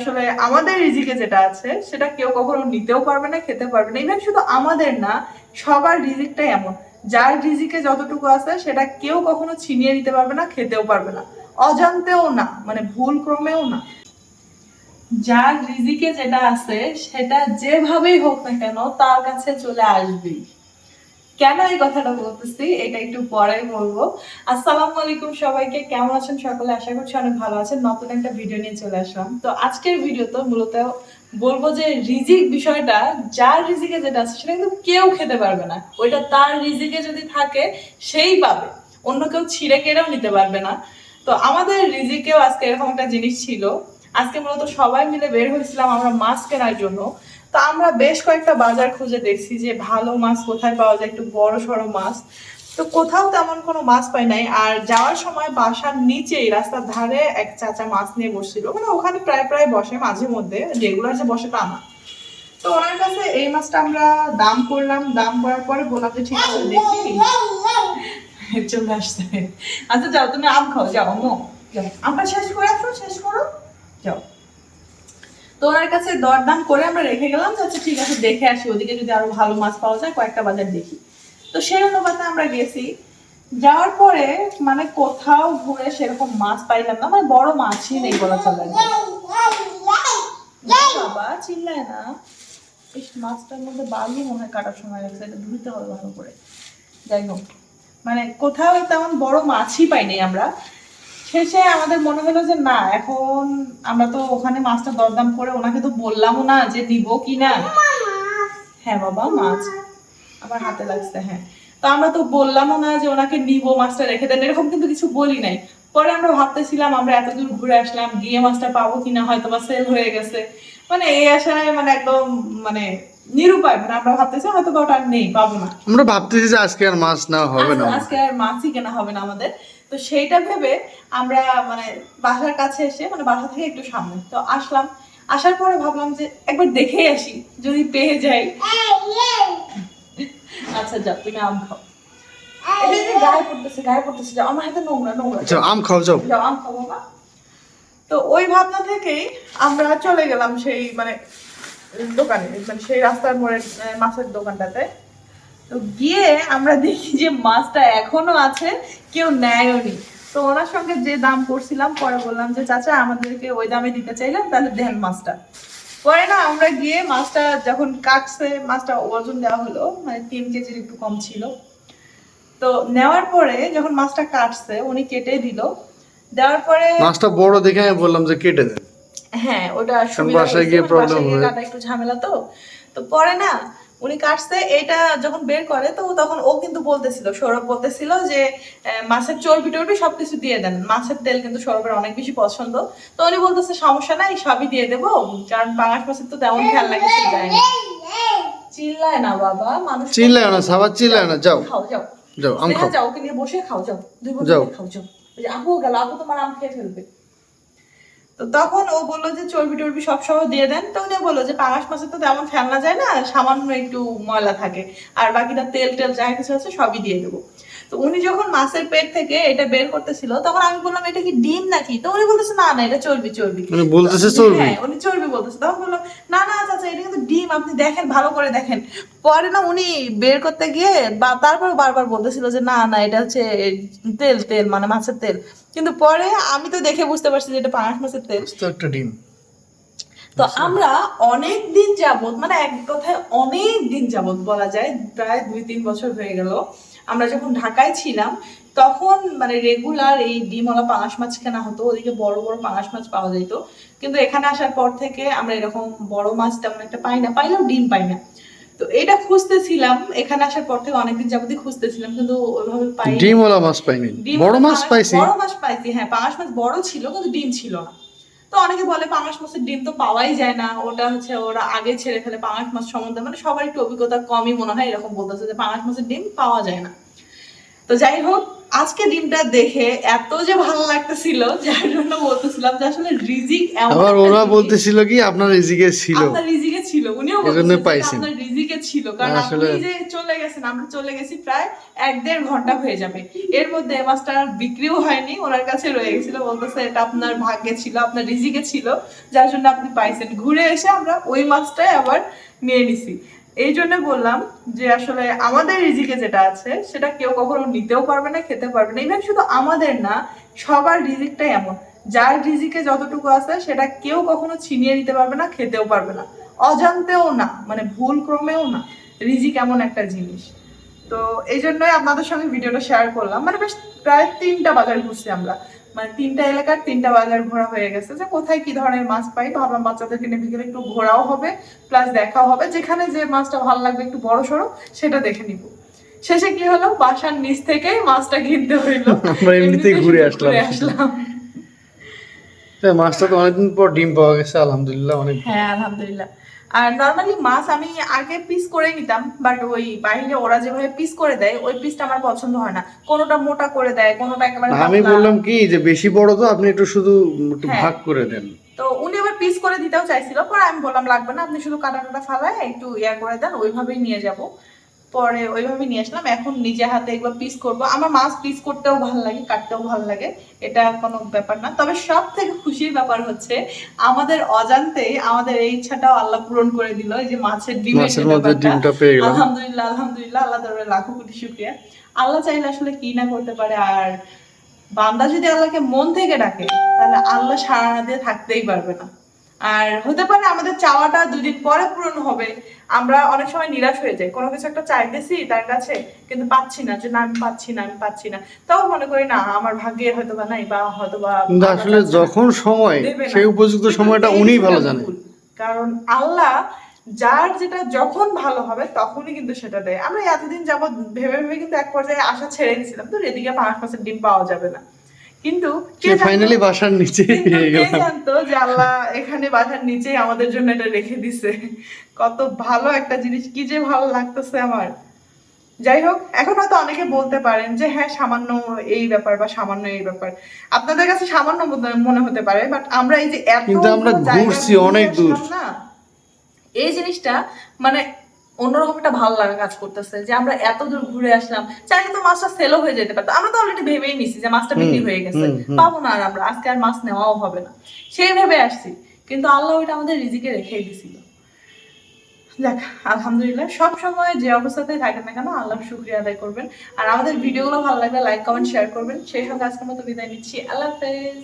আসলে আমাদের রিজিকে যেটা আছে, সেটা কেউ কখনো নিতেও পারবে না, খেতে পারবে না। ইভেন শুধু আমাদের না, সবার রিজিকটাই এমন। যার রিজিকে যতটুকু আছে, সেটা কেউ কখনো ছিনিয়ে নিতে পারবে না, খেতেও পারবে না। অজান্তেও না মানে ভুল ক্রমেও না। যার রিজিকে যেটা আছে, সেটা যেভাবেই হোক না কেন, তার কাছে চলে আসবেই। কেন এই কথাটা বলতেছি, এটা একটু পরে বলব। আসসালামু আলাইকুম সবাইকে, কেমন আছেন সকলে? আশা করছি অনেক ভালো আছেন। নতুন একটা ভিডিও নিয়ে চলে আসলাম। তো আজকের ভিডিও তো মূলত বলব যে রিজিক বিষয়টা, যার রিজিকে যেটা আছে সেটা কিন্তু কেউ খেতে পারবে না। ওইটা তার রিজিকে যদি থাকে, সেই পাবে। অন্য কেউ ছিঁড়ে কেড়েও নিতে পারবে না। তো আমাদের রিজিকেও আজকে এরকম একটা জিনিস ছিল। আজকে মূলত সবাই মিলে বের হয়েছিলাম আমরা মাছ কেনার জন্য। তো আমরা বেশ কয়েকটা বাজার খুঁজে দেখছি যে ভালো মাছ কোথায় পাওয়া যায় একটু বড় সড়ো মাছ। তো কোথাও তেমন কোনো মাছ পাই নাই। আর যাওয়ার সময় বাসার নিচেই রাস্তার ধারে এক চাচা মাছ নিয়ে বসছিল। মানে ওখানে প্রায় প্রায় বসে মাঝে মধ্যে রেগুলার যে বসে তা না। তো ওনার কাছে এই মাছটা আমরা দাম করলাম। দাম করার পরে বললাম যে ঠিক আছে দেখি। চলে আসছে। আচ্ছা যাও তুমি আম খাও। যাও মো যাও। আমটা শেষ করে আসো শেষ করো। যাও। তো ওনার কাছে দরদাম করে আমরা রেখে গেলাম যে আচ্ছা ঠিক আছে দেখে আসি। ওদিকে যদি আরও ভালো মাছ পাওয়া যায় কয়েকটা বাজার দেখি। তো সেই অনুপাতে আমরা গেছি। যাওয়ার পরে মানে কোথাও ঘুরে সেরকম মাছ পাইলাম না। মানে বড় মাছই নেই বলা চলে না। বাবা চিল্লায় না। ইস মাছটার মধ্যে বালি মনে হয় কাটার সময় লাগছে। এটা ধুইতে হবে ভালো করে। যাই হোক। মানে কোথাও তেমন বড় মাছই পাইনি আমরা। শেষে আমাদের মনে হলো যে না এখন আমরা তো ওখানে মাছটা দরদাম করে ওনাকে তো বললামও না যে দিব কি না। হ্যাঁ বাবা মাছ। আমার হাতে লাগছে হ্যাঁ। তো আমরা তো বললামও না যে ওনাকে নিব মাছটা রেখে দেন। এরকম কিন্তু কিছু বলি নাই। পরে আমরা ভাবতেছিলাম আমরা এত দূর ঘুরে আসলাম গিয়ে মাছটা পাবো কিনা হয়তো বা সেল হয়ে গেছে। মানে এই আশায় মানে একদম মানে নিরুপায়। মানে আমরা ভাবতেছি হয়তো বা ওটা নেই পাবো না। আমরা ভাবতেছি যে আজকে আর মাছ নেওয়া হবে না। আজকে আর মাছই কেনা হবে না আমাদের। তো সেইটা ভেবে আমরা মানে বাসার কাছে এসে মানে বাসা থেকে একটু সামনে তো আসলাম। আসার পরে ভাবলাম যে একবার দেখেই আসি যদি পেয়ে যাই। আচ্ছা যাও তুমি আম খাও। গায়ে পড়তেছে গায়ে পড়তেছে যাও আমার হাতে নোংরা নোংরা। আম খাও যাও। যাও আম বাবা। তো ওই ভাবনা থেকেই আমরা চলে গেলাম সেই মানে দোকানে মানে সেই রাস্তার মোড়ে মাছের দোকানটাতে। তো গিয়ে আমরা দেখি যে মাছটা এখনও আছে কেউ নেয়নি তো ওনার সঙ্গে যে দাম করছিলাম পরে বললাম যে চাচা আমাদেরকে ওই দামে দিতে চাইলাম তাহলে দেন মাছটা। পরে না আমরা গিয়ে মাছটা যখন কাটছে মাছটা ওজন দেওয়া হলো মানে তিন কেজির একটু কম ছিল। তো নেওয়ার পরে যখন মাছটা কাটছে উনি কেটে দিল। দেওয়ার পরে মাছটা বড় দেখে আমি বললাম যে কেটে দেন। হ্যাঁ ওটা সুবিধা গিয়ে মানে। কাটা একটু ঝামেলা তো। তো পরে না উনি কাটছে এটা যখন বের করে তো তখন ও কিন্তু বলতেছিল সৌরভ বলতেছিল যে মাছের চর্বি টর্বি সবকিছু দিয়ে দেন। মাছের তেল কিন্তু সৌরভের অনেক বেশি পছন্দ। তো উনি বলতেছে সমস্যা নাই সবই দিয়ে দেবো। কারণ পাঙাশ মাছের তো তেমন খেয়াল লাগে যায় না। চিল্লায় না বাবা মানুষ চিল্লায় না সাবার চিল্লায় না যাও। খাও যাও। যাও আম খাও। যাও ওকে নিয়ে বসে খাও যাও। দুই যাও। খাও যাও। আপু গেল আপু তোমার আম খেয়ে ফেলবে। তো তখন ও বলল যে চর্বি টর্বি সব সহ দিয়ে দেন। তো উনি বলল যে পাঙাশ মাছের তো তেমন ফেলনা যায় না সামান্য একটু ময়লা থাকে। আর বাকিটা তেল টেল যা কিছু আছে সবই দিয়ে দেবো। তো উনি যখন মাছের পেট থেকে এটা বের করতেছিল তখন আমি বললাম এটা কি ডিম নাকি? তো উনি বলতেছে না না এটা চর্বি চর্বি। উনি বলতেছে চর্বি? হ্যাঁ উনি চর্বি বলতেছে। তখন বললাম না না চাচা এটা কিন্তু ডিম আপনি দেখেন ভালো করে দেখেন। পরে না উনি বের করতে গিয়ে বা তারপর বারবার বলতেছিল যে না না এটা হচ্ছে তেল তেল মানে মাছের তেল। কিন্তু পরে আমি তো দেখে বুঝতে পারছি যে এটা পাঙাশ মাছের তেল। তো একটা ডিম। তো আমরা অনেক দিন যাবত মানে এক কথায় অনেক দিন যাবত বলা যায় প্রায় দুই তিন বছর হয়ে গেল আমরা যখন ঢাকায় ছিলাম তখন মানে রেগুলার এই ডিমওয়ালা পাঙাশ মাছ কেনা হতো ওদিকে বড় বড় পাঙাশ মাছ পাওয়া যেত কিন্তু এখানে আসার পর থেকে আমরা এরকম বড় মাছ তেমন একটা পাই না পাইলেও ডিম পাই না। তো এটা খুঁজতেছিলাম এখানে আসার পর থেকে অনেকদিন যাবতই খুঁজতেছিলাম কিন্তু ওইভাবে পাই ডিমওয়ালা মাছ পাইনি। বড় মাছ পাইছি। বড় মাছ পাইছি হ্যাঁ পাঙাশ মাছ বড় ছিল কিন্তু ডিম ছিল না। তো অনেকে বলে পাঙাশ মাছের ডিম তো পাওয়াই যায় না ওটা হচ্ছে ওরা আগে ছেড়ে ফেলে পাঙাশ মাছ সম্বন্ধে মানে সবার একটু অভিজ্ঞতা কমই মনে হয় এরকম বলতেছে যে পাঙাশ মাছের ডিম পাওয়া যায় না। তো যাই হোক আজকে ডিমটা দেখে এত যে ভালো লাগতেছিল যার জন্য বলতেছিলাম যে আসলে রিজিক আবার ওরা বলতেছিল কি আপনার রিজিকে ছিল। আপনার রিজিকে ছিল উনিও। আপনার রিজিকে ছিল। কারণ আপনি যে চলে গেছেন আমরা চলে গেছি প্রায় এক দেড় ঘণ্টা হয়ে যাবে। এর মধ্যে মাছটা আর বিক্রিও হয়নি ওনার কাছে রয়ে গেছিল বলতেছে এটা আপনার ভাগ্যে ছিল আপনার রিজিকে ছিল যার জন্য আপনি পাইছেন। ঘুরে এসে আমরা ওই মাছটাই আবার নিয়ে নিছি। এই জন্য বললাম যে আসলে আমাদের রিজিকে যেটা আছে, সেটা কেউ কখনো নিতেও পারবে না, খেতে পারবে না। ইভেন শুধু আমাদের না, সবার রিজিকটাই এমন। যার রিজিকে যতটুকু আছে, সেটা কেউ কখনো ছিনিয়ে নিতে পারবে না, খেতেও পারবে না। অজান্তেও না মানে ভুল ক্রমেও না। রিজিক এমন একটা জিনিস। তো এই জন্যই আপনাদের সঙ্গে ভিডিওটা শেয়ার করলাম। মানে বেশ প্রায় তিনটা বাজার ঘুরছি আমরা। মানে তিনটা এলাকার তিনটা বাজার ঘোরা হয়ে গেছে যে কোথায় কি ধরনের মাছ পাই ভাবলাম বাচ্চাদেরকে নিয়ে বিকেলে একটু ঘোরাও হবে প্লাস দেখাও হবে। যেখানে যে মাছটা ভালো লাগবে একটু বড় সড়ো সেটা দেখে নিব। শেষে কি হলো? বাসার নিচ থেকেই মাছটা কিনতে হইল। আমরা এমনিতেই ঘুরে আসলাম। আসলাম। হ্যাঁ, মাছটা তো অনেকদিন পর ডিম পাওয়া গেছে আলহামদুলিল্লাহ অনেক হ্যাঁ আলহামদুলিল্লাহ। আর নর্মালি মাছ আমি আগে পিস করে নিতাম বাট ওই বাইরে ওরা যেভাবে পিস করে দেয় ওই পিসটা আমার পছন্দ হয় না। কোনোটা মোটা করে দেয় কোনোটা একেবারে আমি বললাম কি যে বেশি বড় তো আপনি একটু শুধু একটু হ্যাঁ। ভাগ করে দেন। তো উনি আবার পিস করে দিতেও চাইছিল পরে আমি বললাম লাগবে না আপনি শুধু কাটাটা কাটা ফালায় একটু ইয়া করে দেন ওইভাবেই নিয়ে যাব। পরে ওইভাবে নিয়ে আসলাম। এখন নিজে হাতে এগুলো পিস করব। আমার মাছ পিস করতেও ভালো লাগে কাটতেও ভালো লাগে। এটা কোনো ব্যাপার না। তবে সব থেকে খুশির ব্যাপার হচ্ছে আমাদের অজান্তেই আমাদের এই ইচ্ছাটাও আল্লাহ পূরণ করে দিল। এই যে মাছের ডিমের। ডিমটা পেয়ে গেলাম। আলহামদুলিল্লাহ আলহামদুলিল্লাহ। আল্লাহ তাআলার লাখো কোটি শুকরিয়া। আল্লাহ চাইলে আসলে কি না করতে পারে? আর বান্দা যদি আল্লাহকে মন থেকে ডাকে তাহলে আল্লাহ সারা দিয়ে থাকতেই পারবে না। আর হতে পারে আমাদের চাওয়াটা দুদিন পরে পূরণ হবে। আমরা অনেক সময় নিরাশ হয়ে যাই। কোনো কিছু একটা চাইতেছি তার কাছে কিন্তু পাচ্ছি না। যে না আমি পাচ্ছি না আমি পাচ্ছি না। তাও মনে করি না আমার ভাগ্যে হয়তো বা নাই বা হয়তো বা আসলে যখন সময় সেই উপযুক্ত সময়টা উনিই ভালো জানেন কারণ আল্লাহ যার যেটা যখন ভালো হবে তখনই কিন্তু সেটা দেয়। আমরা এতদিন যাবত ভেবে ভেবে কিন্তু এক পর্যায়ে আশা ছেড়ে দিয়েছিলাম। তো এদিকে পাঁচ পাঁচের ডিম পাওয়া যাবে না। কিন্তু সে ফাইনালি বাসার নিচে জানতো যে আল্লাহ এখানে বাসার নিচেই আমাদের জন্য এটা রেখে দিছে? কত ভালো একটা জিনিস কি যে ভালো লাগতেছে আমার। যাই হোক এখন হয়তো অনেকে বলতে পারেন যে হ্যাঁ সামান্য এই ব্যাপার বা সামান্য এই ব্যাপার। আপনাদের কাছে সামান্য মনে- হতে পারে বাট আমরা এই যে এত আমরা ঘুরছি অনেক দূর। না, এই জিনিসটা মানে অন্যরকম একটা ভালো লাগা কাজ করতেছে যে আমরা এত দূর ঘুরে আসলাম চাইলে তো মাছটা সেলও হয়ে যেতে পারতো। আমরা তো অলরেডি ভেবেই নিছি যে মাছটা বিক্রি হয়ে গেছে। পাবো না আর আমরা আজকে আর মাছ নেওয়াও হবে না। সেই ভেবে আসছি কিন্তু আল্লাহ ওইটা আমাদের রিজিকে রেখেই দিছিল। যাক আলহামদুলিল্লাহ সব সময় যে অবস্থাতেই থাকেন না কেন আল্লাহর শুক্রিয়া আদায় করবেন। আর আমাদের ভিডিওগুলো ভালো লাগলে লাইক কমেন্ট শেয়ার করবেন। সেই সঙ্গে আজকের মতো বিদায় নিচ্ছি। আল্লাহ হাফেজ।